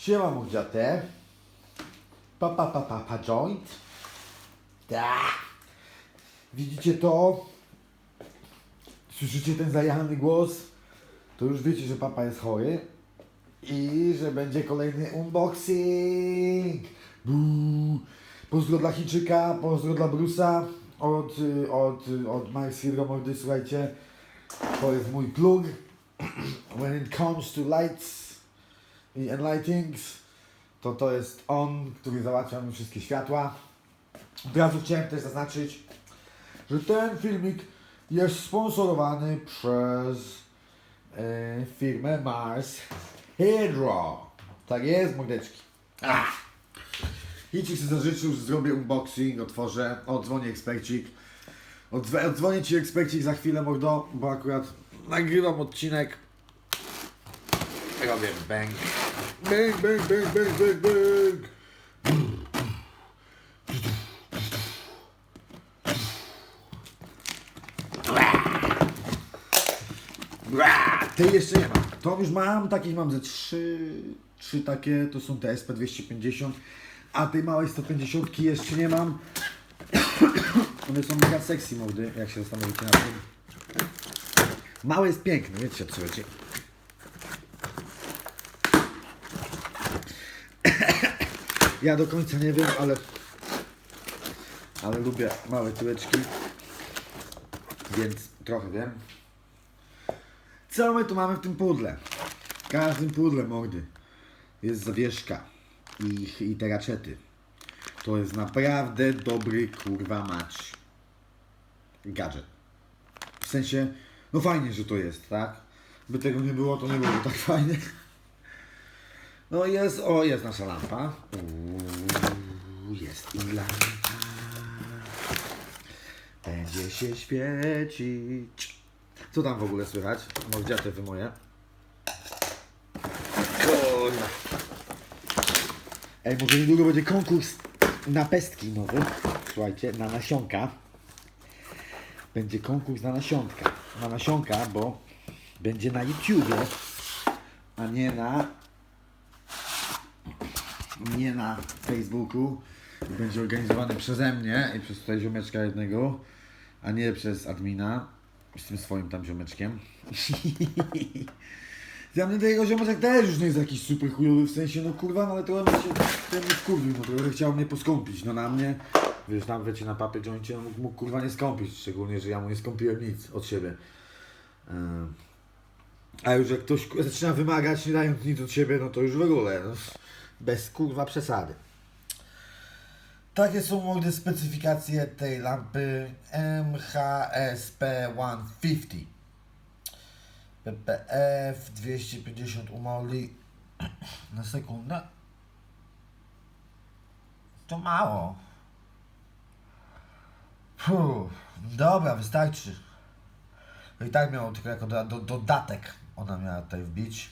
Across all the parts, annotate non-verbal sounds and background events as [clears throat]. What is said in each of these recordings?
Siema mordziate. Pa pa pa pa joint. Da. Widzicie to? Słyszycie ten zajechany głos? To już wiecie, że papa jest chory. I że będzie kolejny unboxing. Buu. Pozdro dla Chińczyka, pozdro dla Brusa. Od, od, od Max Hydromordy, słuchajcie. To jest mój plug. When it comes to lights i enlightings, to to jest on, który załatwia mi wszystkie światła. Od razu chciałem też zaznaczyć, że ten filmik jest sponsorowany przez e, firmę Mars Hydro. Tak jest, mordeczki. Ah. Chińczyk sobie zażyczył, zrobię unboxing, otworzę, odzwonię ekspercik. Odzw- Odzwonię Ci ekspercik za chwilę, mordo, bo akurat nagrywam odcinek. Robię bang. Bang, bang, bang, bang, bang, bang. Bra, Tej jeszcze nie mam. To już mam, takich mam ze trzy, trzy takie, to są te SP250, a tej małej 150 jeszcze nie mam. One są mega sexy mody, jak się zastanowicie na tym. Małe jest piękne, wiecie co Ja do końca nie wiem, ale ale lubię małe tyłeczki, więc trochę wiem. Co my tu mamy w tym pudle? W każdym pudle mordy jest zawieszka i, i te raczety. To jest naprawdę dobry kurwa mać gadżet. W sensie, no fajnie, że to jest, tak? By tego nie było, to nie byłoby tak fajnie. No jest, o jest nasza lampa. Uuu, jest i lampa. Będzie się świecić. Co tam w ogóle słychać? Mordziate wy moje. Kurwa. Ej, może niedługo będzie konkurs na pestki nowy. Słuchajcie, na nasionka. Będzie konkurs na nasionka. Na nasionka, bo będzie na YouTubie, a nie na nie na Facebooku. Będzie organizowany przeze mnie i przez tutaj ziomeczka jednego, a nie przez admina z tym swoim tam ziomeczkiem. Dla mnie tego ziomeczek też już nie jest jakiś super chujowy, w sensie, no kurwa, no ale trochę mnie się, ten mnie wkurwił, no trochę chciał mnie poskąpić, no na mnie, wiesz, tam wiecie, na papie joincie, no mógł, mógł kurwa nie skąpić, szczególnie, że ja mu nie skąpiłem nic od siebie. A już jak ktoś zaczyna wymagać, nie dając nic od siebie, no to już w ogóle, no, bez kurwa przesady. Takie są moje specyfikacje tej lampy MHSP150. PPF 250 umoli na sekundę. To mało. Fuh, dobra, wystarczy. No I tak miało tylko jako do, do, dodatek ona miała tutaj wbić.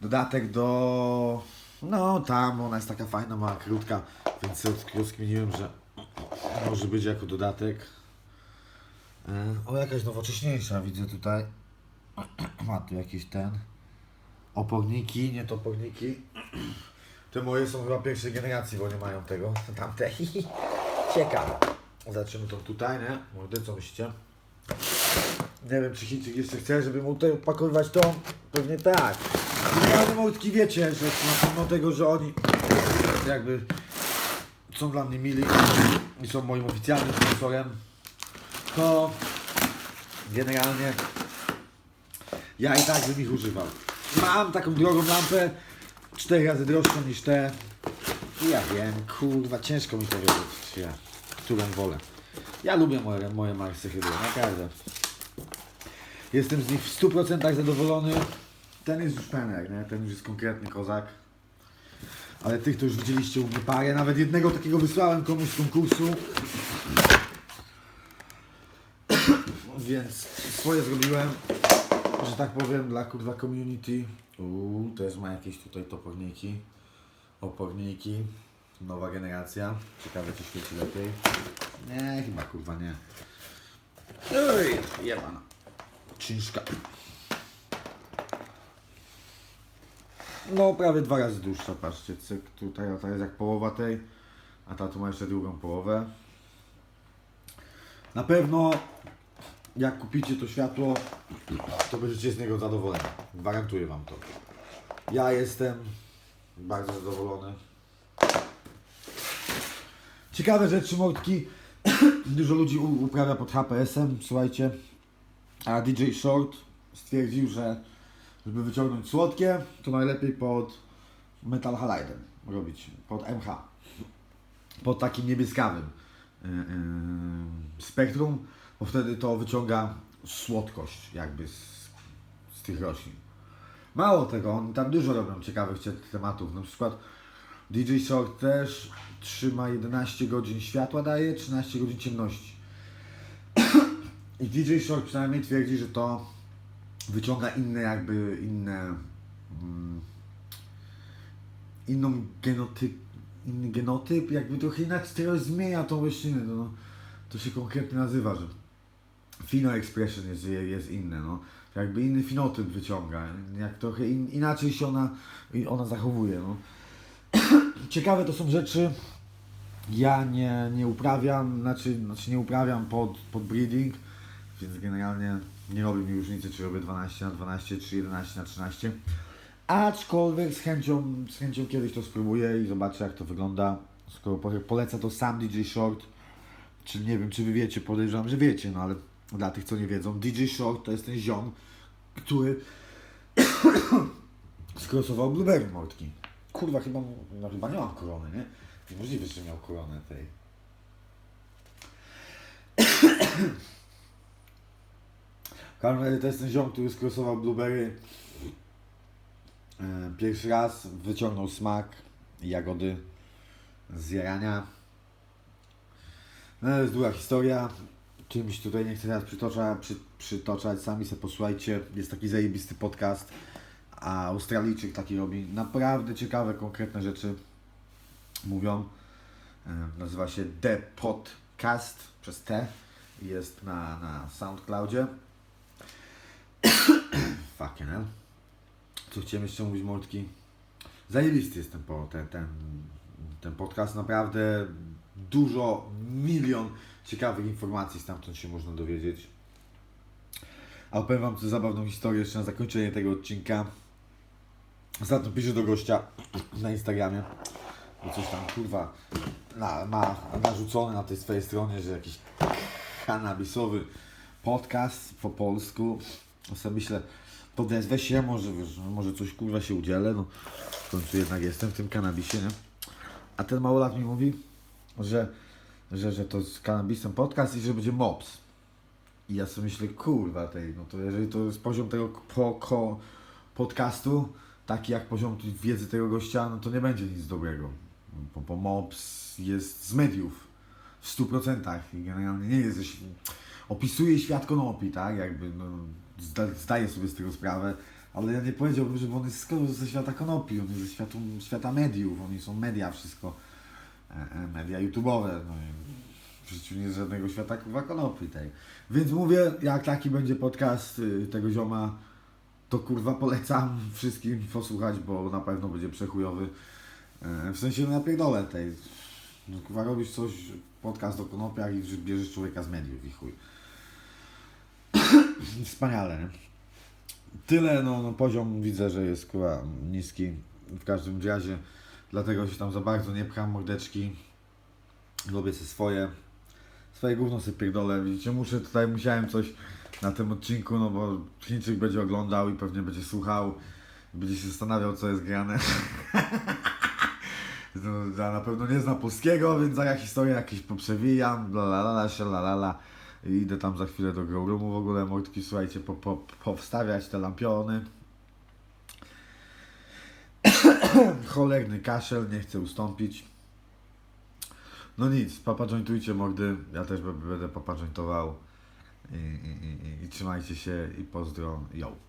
Dodatek do... No tam, ona jest taka fajna, mała, krótka, więc rozkminiłem, że może być jako dodatek. E, O, jakaś nowocześniejsza widzę tutaj. [clears throat] Ma tu jakiś ten... Oporniki, nie to oporniki. [clears throat] Te moje są chyba pierwszej generacji, bo nie mają tego. Tamte. [laughs] Ciekawe. Zobaczymy to tutaj, nie? Mordy, co myślicie? Nie wiem, czy Chińczyk jeszcze chce, żeby mu tutaj opakowywać to? Pewnie tak. Ale małutki wiecie, że pomimo tego, że oni jakby są dla mnie mili i są moim oficjalnym sponsorem, to generalnie ja i tak bym ich używał. Mam taką drogą lampę, cztery razy droższą niż te. I ja wiem, kurwa, ciężko mi powiedzieć, ja, którą wolę. Ja lubię moje, moje Marsy chyba, naprawdę. Jestem z nich w 100% zadowolony. Ten jest już penek, nie? Ten już jest konkretny kozak. Ale tych to już widzieliście u mnie parę. Nawet jednego takiego wysłałem komuś z konkursu. Więc swoje zrobiłem, że tak powiem, dla kurwa community. Uuu, też ma jakieś tutaj toporniki. Oporniki. Nowa generacja. Ciekawe czy świeci lepiej. Nie, chyba kurwa nie. Oj, jebana. Ciężka. No prawie dwa razy dłuższa, patrzcie, cyk, tutaj ta jest jak połowa tej, a ta tu ma jeszcze drugą połowę. Na pewno jak kupicie to światło, to będziecie z niego zadowoleni. Gwarantuję Wam to. Ja jestem bardzo zadowolony. Ciekawe rzeczy, mordki. [coughs] Dużo ludzi uprawia pod HPS-em, słuchajcie. A DJ Short stwierdził, że żeby wyciągnąć słodkie, to najlepiej pod metal halidem robić, pod MH. Pod takim niebieskawym yy, yy, spektrum, bo wtedy to wyciąga słodkość jakby z, z tych roślin. Mało tego, oni tam dużo robią ciekawych cie- tematów. Na przykład DJ Short też trzyma 11 godzin światła daje, 13 godzin ciemności. I DJ Short przynajmniej twierdzi, że to wyciąga inne jakby inne mm, inną genotyp inny genotyp, jakby trochę inaczej teraz zmienia tą roślinę, no, to się konkretnie nazywa, że Pheno expression jest, jest inne, no. Jakby inny finotyp wyciąga, jak trochę in, inaczej się ona, ona zachowuje, no. [clears throat] Ciekawe to są rzeczy, ja nie, nie uprawiam, znaczy, znaczy nie uprawiam pod, pod breeding, więc generalnie nie robi mi różnicy, czy robię 12 na 12, czy 11 na 13. Aczkolwiek z chęcią, z chęcią kiedyś to spróbuję i zobaczę jak to wygląda. Skoro po- poleca to sam DJ Short, czy nie wiem, czy wy wiecie, podejrzewam, że wiecie, no ale dla tych, co nie wiedzą, DJ Short to jest ten ziom, który [coughs] skrosował Blueberry Mordki. Kurwa, chyba, no, chyba nie mam korony, nie? Niemożliwe, że miał koronę tej. [coughs] W to jest ten ziom, który skrosował Blueberry. E, Pierwszy raz wyciągnął smak jagody z jarania. No, to jest długa historia. Czymś tutaj nie chcę teraz przytocza, przy, przytoczać, sami sobie posłuchajcie. Jest taki zajebisty podcast, a Australijczyk taki robi naprawdę ciekawe, konkretne rzeczy. Mówią. E, Nazywa się The Podcast przez T. Jest na, na Soundcloudzie. Fucking hell. Co chciałem jeszcze mówić, Mordki? Zajebisty jest ten, ten, ten, ten podcast. Naprawdę dużo, milion ciekawych informacji stamtąd się można dowiedzieć. A opowiem Wam tę zabawną historię jeszcze na zakończenie tego odcinka. Ostatnio piszę do gościa na Instagramie, bo coś tam kurwa na, ma narzucone na tej swojej stronie, że jakiś kannabisowy podcast po polsku. Sobie myślę, podezwę się, może, wiesz, może coś kurwa się udzielę, no w końcu jednak jestem w tym kanabisie, nie? A ten małolat mi mówi, że, że, że to z kanabisem podcast i że będzie MOPS. I ja sobie myślę, kurwa tej, no to jeżeli to jest poziom tego po, ko, podcastu, taki jak poziom wiedzy tego gościa, no to nie będzie nic dobrego. Bo, bo MOPS jest z mediów w 100% i generalnie nie jest opisuje świat konopi, tak, jakby no, zda, zdaję sobie z tego sprawę, ale ja nie powiedziałbym, że on jest ze świata konopi, on jest ze światu, świata mediów, oni są media wszystko, e, e, media YouTube'owe, no w życiu nie jest żadnego świata kurwa konopi tej. Więc mówię, jak taki będzie podcast y, tego zioma, to kurwa polecam wszystkim posłuchać, bo na pewno będzie przechujowy. E, W sensie na pierdolę tej. No kurwa robisz coś, podcast o konopiach i bierzesz człowieka z mediów i chuj. Wspaniale? Tyle, no, no poziom widzę, że jest kurwa niski w każdym razie, dlatego się tam za bardzo nie pcham mordeczki. Lubię sobie swoje, swoje gówno sobie pierdolę. Widzicie, muszę tutaj, musiałem coś na tym odcinku, no bo Chińczyk będzie oglądał i pewnie będzie słuchał, będzie się zastanawiał, co jest grane. [laughs] No, ja na pewno nie znam polskiego, więc za ja historię jakieś poprzewijam, la la la la, idę tam za chwilę do grow roomu w ogóle, mordki, słuchajcie, po, po, powstawiać te lampiony. [coughs] Cholerny kaszel, nie chcę ustąpić. No nic, papa jointujcie mordy, ja też będę papa i, i, i, I trzymajcie się i pozdro, yo.